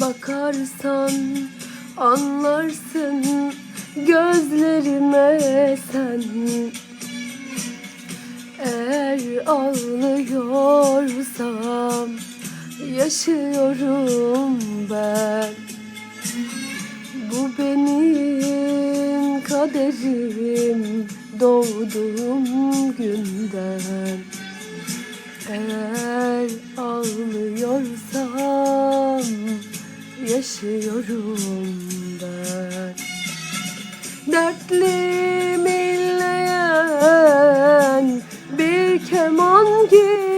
Bakarsan anlarsın gözlerime sen. Eğer ağlıyorsam yaşıyorum ben. Bu benim kaderim doğduğum günden. Eğer yaşıyorum ben. Dertlim inleyen bir keman gibi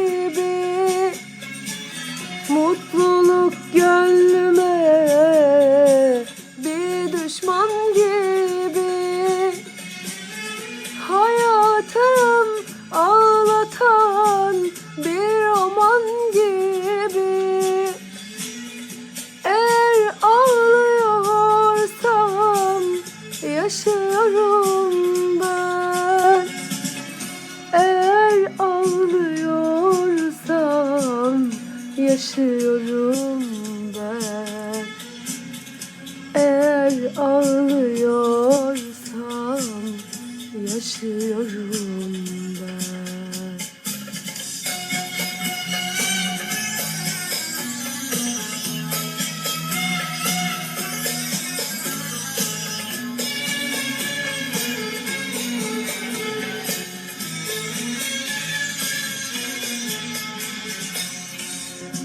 yaşıyorum ben. Eğer ağlıyorsam yaşıyorum ben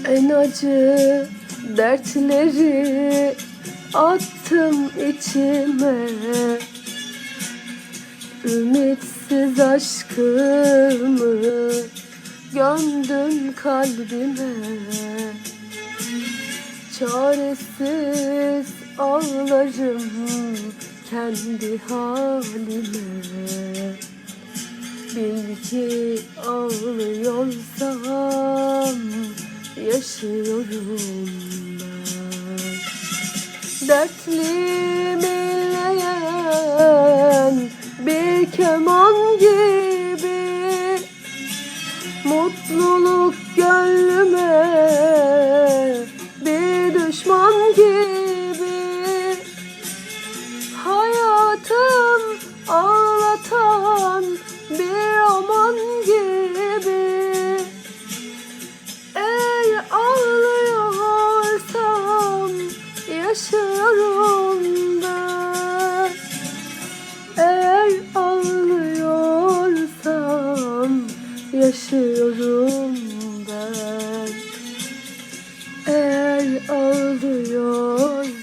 En acı dertleri attım içime. Ümitsiz aşkımı gömdüm kalbime. Çaresiz ağlarım kendi halime. Bil ki ağlıyorsam yaşıyorum. Ben Dertlim inleyen bir keman gibi Mutluluk gönlüme yaşıyorum ben Eğer ağlıyorsam